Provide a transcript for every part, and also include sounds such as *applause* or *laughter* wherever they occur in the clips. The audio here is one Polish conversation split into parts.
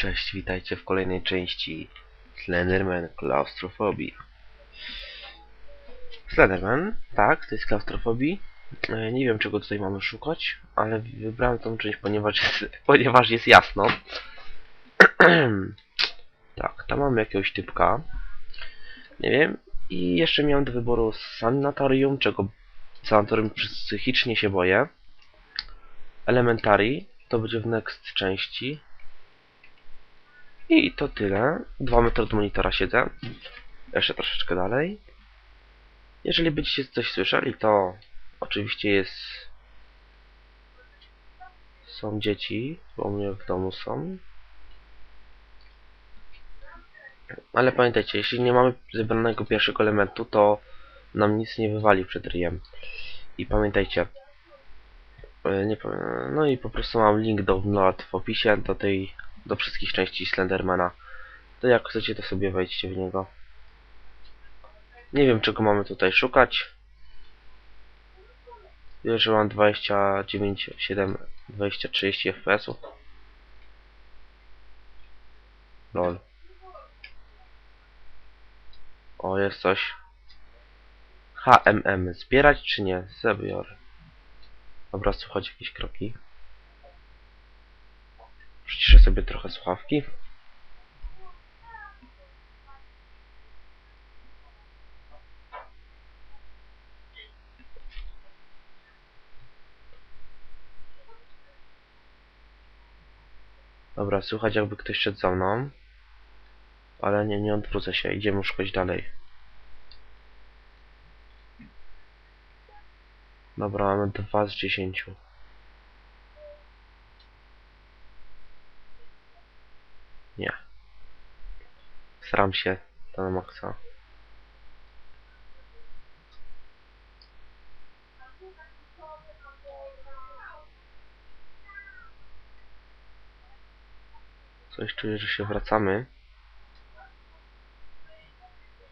Cześć, witajcie w kolejnej części Slenderman Klaustrofobii. Slenderman, tak, to jest klaustrofobii. E, Nie wiem czego tutaj mamy szukać, ale wybrałem tą część, ponieważ jest, *laughs* ponieważ jest jasno. *clears throat* tak, tam mamy jakiegoś typka. Nie wiem. I jeszcze miałem do wyboru sanatorium, czego sanatorium psychicznie się boję. Elementary, to będzie w next części. I to tyle. Dwa metry od monitora siedzę. Jeszcze troszeczkę dalej. Jeżeli będziecie coś słyszeli, to oczywiście jest... Są dzieci, bo u mnie w domu są. Ale pamiętajcie, jeśli nie mamy zebranego pierwszego elementu, to nam nic nie wywali przed ryjem. I pamiętajcie, e, nie, no i po prostu mam link do download w opisie do tej do wszystkich części Slendermana. To jak chcecie, to sobie wejdźcie w niego. Nie wiem, czego mamy tutaj szukać. Wiem, że mam 29, 7, 20, 30 FPS-ów. Lol. O, jest coś. HMM. Zbierać czy nie? Zabiorę. Dobra, słuchać jakieś kroki. Przyciszę sobie trochę słuchawki. Dobra, słychać jakby ktoś szedł za mną. Ale nie, nie odwrócę się, idziemy szukać dalej. Dobra, mamy 2 z 10. Nie. Staram się to na maksa. Coś czuję, że się wracamy.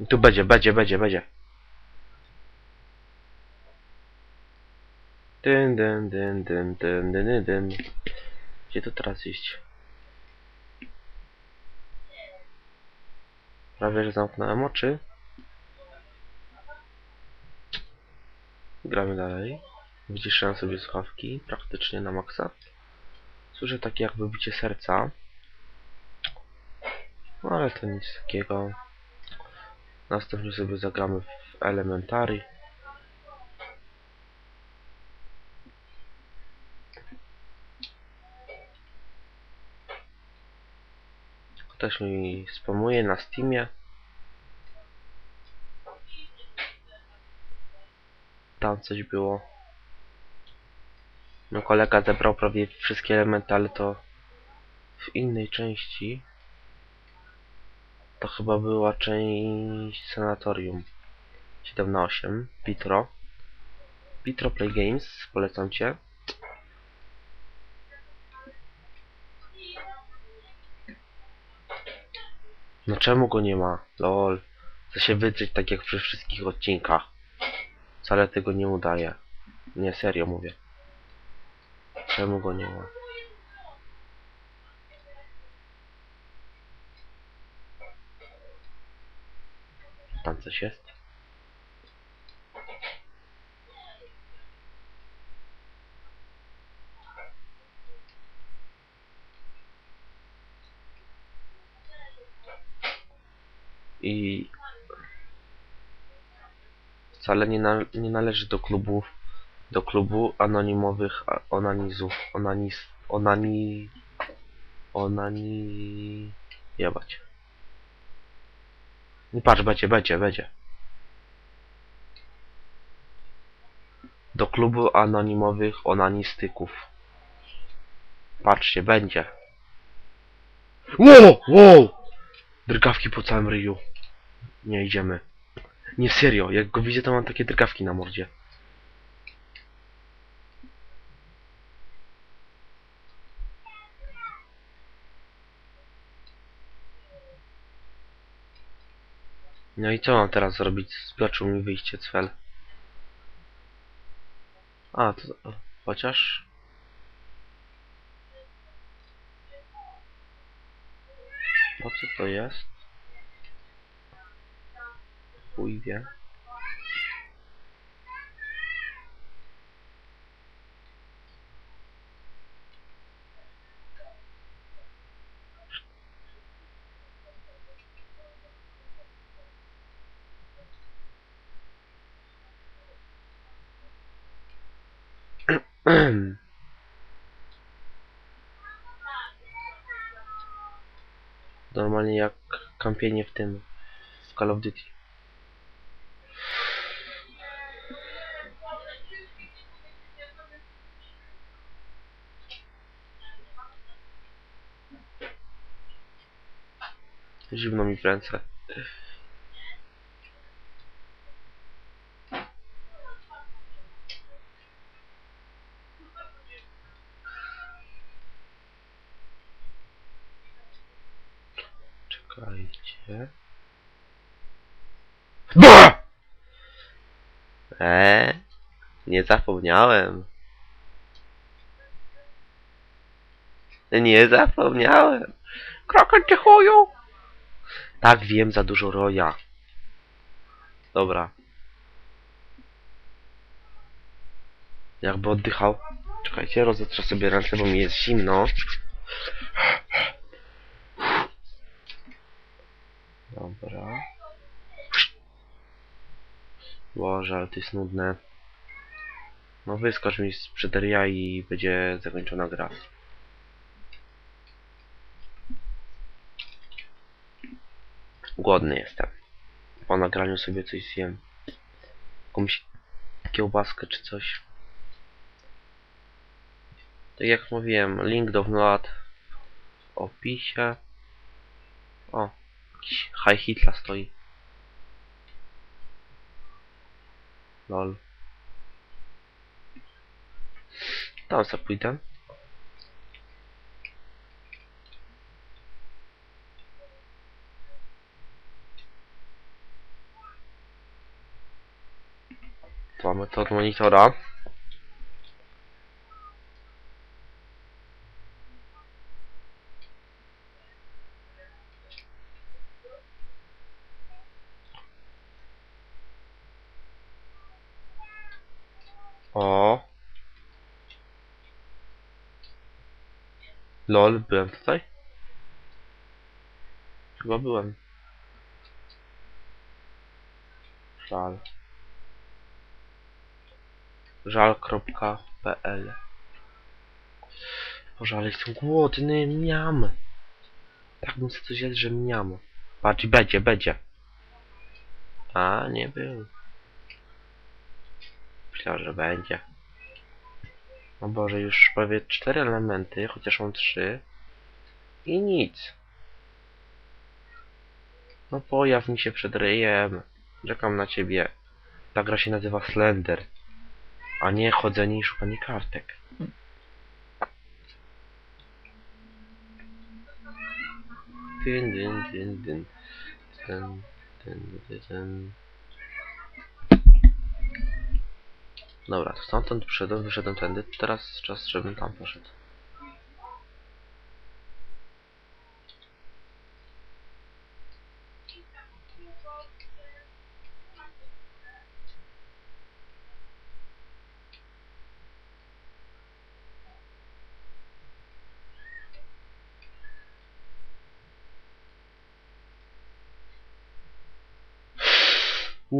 I tu będzie, będzie, będzie, będzie. Dyn, dyn, dyn, dyn, dyn, dyn, dyn. Gdzie to teraz iść? Prawie, że zamknąłem oczy. Gramy dalej. Wyciszyłem sobie słuchawki praktycznie na maksa. Słyszę takie jakby bicie serca. No ale to nic takiego. Następnie sobie zagramy w Elementary. Ktoś mi spamuje na Steamie. Tam coś było. No kolega zebrał prawie wszystkie elementy, ale to w innej części. To chyba była część sanatorium. 7 na 8 Pitro. Pitro Play Games, polecam cię. No czemu go nie ma? Lol. Chcę się wydrzeć tak jak przy wszystkich odcinkach. Wcale tego nie udaje. Nie, serio mówię. Czemu go nie ma? Tam coś jest? I wcale nie, na, nie należy do klubów do klubu anonimowych onanizów onaniz onani onani jebać. Nie patrz będzie będzie będzie. Do klubu anonimowych onanistyków. Patrzcie będzie. Wow wow drgawki po całym ryju nie idziemy nie serio, jak go widzę to mam takie drgawki na mordzie. No i co mam teraz zrobić? Zbioczył mi wyjście cfel. A, to... Chociaż... Po co to jest? Chuj wie. *clears throat* Normalnie jak kampienie w tym w Call of Duty. Zimno mi w ręce. Czekajcie. BA! Eee, nie zapomniałem. Nie zapomniałem. Krokiem ty chuju. Tak wiem, za dużo roja. Dobra. Jakby oddychał. Czekajcie, rozetrzę sobie ręce, bo mi jest zimno. Dobra. Boże, ale to jest nudne. No wyskocz mi z przederia i będzie zakończona gra. Głodny jestem. Po nagraniu sobie coś zjem. Jakąś kiełbaskę czy coś. Tak jak mówiłem, link do wlad w opisie. O, jakiś High Hitla stoi. Lol. Tam sobie pójdę. Mamy to od monitora. O. Lol, byłem tutaj? Chyba byłem. Żal. Żal.pl Boże, ale jestem głodny, miam. Tak bym coś jest, że miam. Patrz, będzie, będzie. A, nie był. Myślałem, że będzie. O Boże, już prawie cztery elementy, chociaż mam trzy. I nic. No pojaw mi się przed ryjem. Czekam na ciebie. Ta gra się nazywa Slender. A nie chodzenie i szukanie kartek. Dyn, dyn, dyn, dyn. Dyn, dyn, dyn, dyn. Dobra, to stamtąd przyszedłem, wyszedłem tędy. Teraz czas, żebym tam poszedł.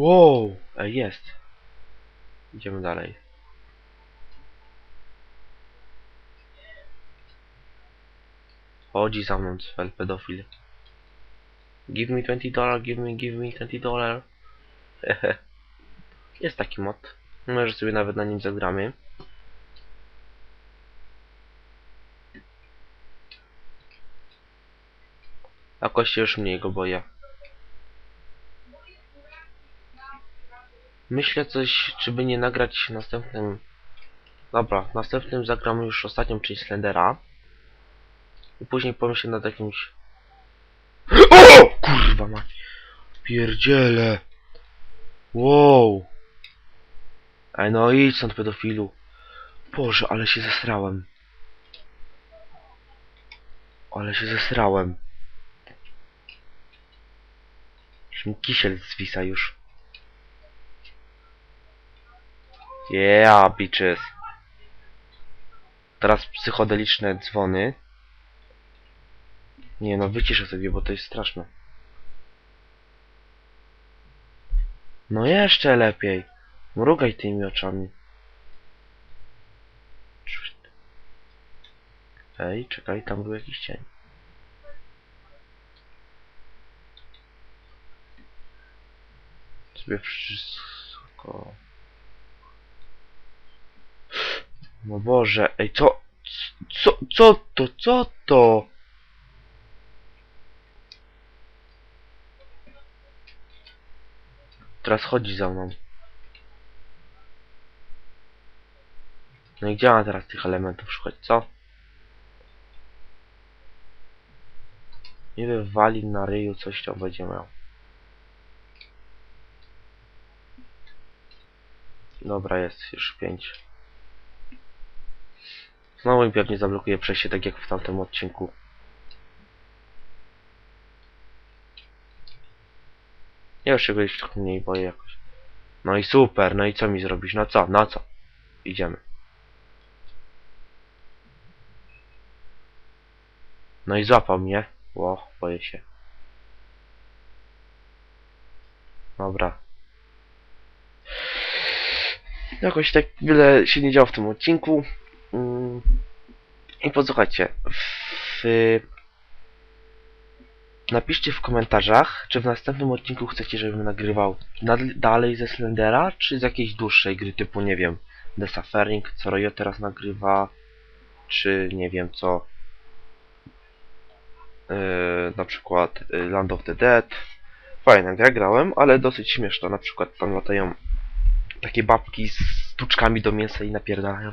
Wow! Ej, jest. Idziemy dalej. Chodzi za mną cwel pedofil. Give me 20 dollar, give me, give me 20 dollar. *laughs* Jest taki mod. Może sobie nawet na nim zagramy. Jakoś się już mniej go boję. Myślę coś, czy by nie nagrać następnym... Dobra, następnym zagramy już ostatnią część Slendera. I później pomyślę nad jakimś... O! Kurwa mać. Pierdziele. Wow. Ej no idź stąd pedofilu. Boże, ale się zesrałem. Ale się zesrałem. Aż mi kisiel zwisa już. Yeah, bitches. Teraz psychodeliczne dzwony. Nie no, wyciszę sobie, bo to jest straszne. No jeszcze lepiej. Mrugaj tymi oczami. Ej, czekaj, tam był jakiś cień. Sobie wszystko... No Boże, ej, co? Co, co to, co to? Teraz chodzi za mną. No i gdzie mam teraz tych elementów szukać, co? Nie wywali na ryju coś tam będzie miał. Dobra, jest już 5. Znowu mi pewnie zablokuje przejście, tak jak w tamtym odcinku. Ja się go trochę mniej boję jakoś. No i super, no i co mi zrobisz? No co, no co? Idziemy. No i złapał mnie. Ło, boję się. Dobra. Jakoś tak wiele się nie działo w tym odcinku. I posłuchajcie. W... Napiszcie w komentarzach, czy w następnym odcinku chcecie, żebym nagrywał dalej ze Slendera, czy z jakiejś dłuższej gry typu, nie wiem, The Suffering, co Royo teraz nagrywa, czy nie wiem co, yy, na przykład yy, Land of the Dead. Fajna gra grałem, ale dosyć śmieszna, na przykład tam latają takie babki z tuczkami do mięsa i napierdalają.